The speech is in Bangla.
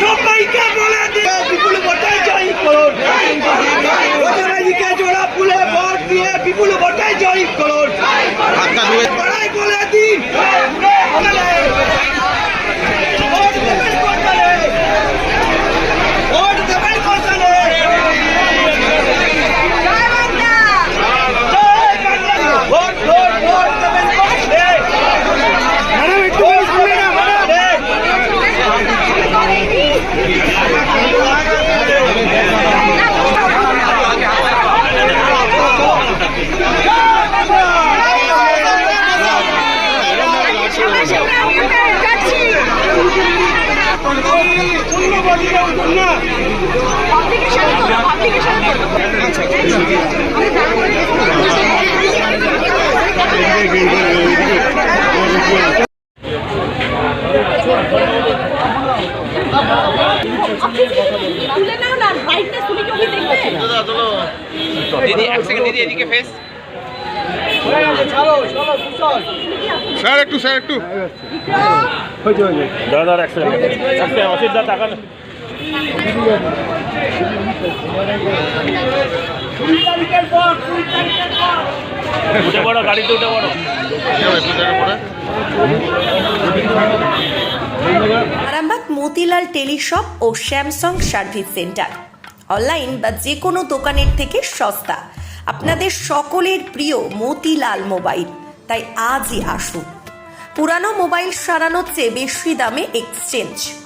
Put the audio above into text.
সবাইকে বলে দিন বিপুল ভোটে জয়ী করুন। জোড়া ফুলে ভোট দিয়ে বিপুল ভোটে জয়ী করুন লড়াই বলে দিন ভোট দেবেন কোনখানে? ভোট দেবেন কোনখানে? জয় বাংলা! ভোট, ভোট, ভোট দেবেন কোনখানে? ভোট। তুলে নাও না ব্রাইটনেস তুমি কি ওকে দেখবে দিদি এক সেকেন্ড দিদি এদিকে ফেস স্যার একটু স্যার একটু দাদা এক সেকেন্ড টাকা উঠে পড়ো, গাড়িতে উঠে পড়ো। আরামবাগ, মতিলাল টেলিশপ ও স্যামসাং সার্ভিস সেন্টার। অনলাইন বা যে কোনো দোকানের থেকে সস্তা। আপনাদের সকলের প্রিয় মতিলাল মোবাইল। তাই আজই আসুন। পুরানো মোবাইল সারানোর চেয়ে বেশি দামে এক্সচেঞ্জ।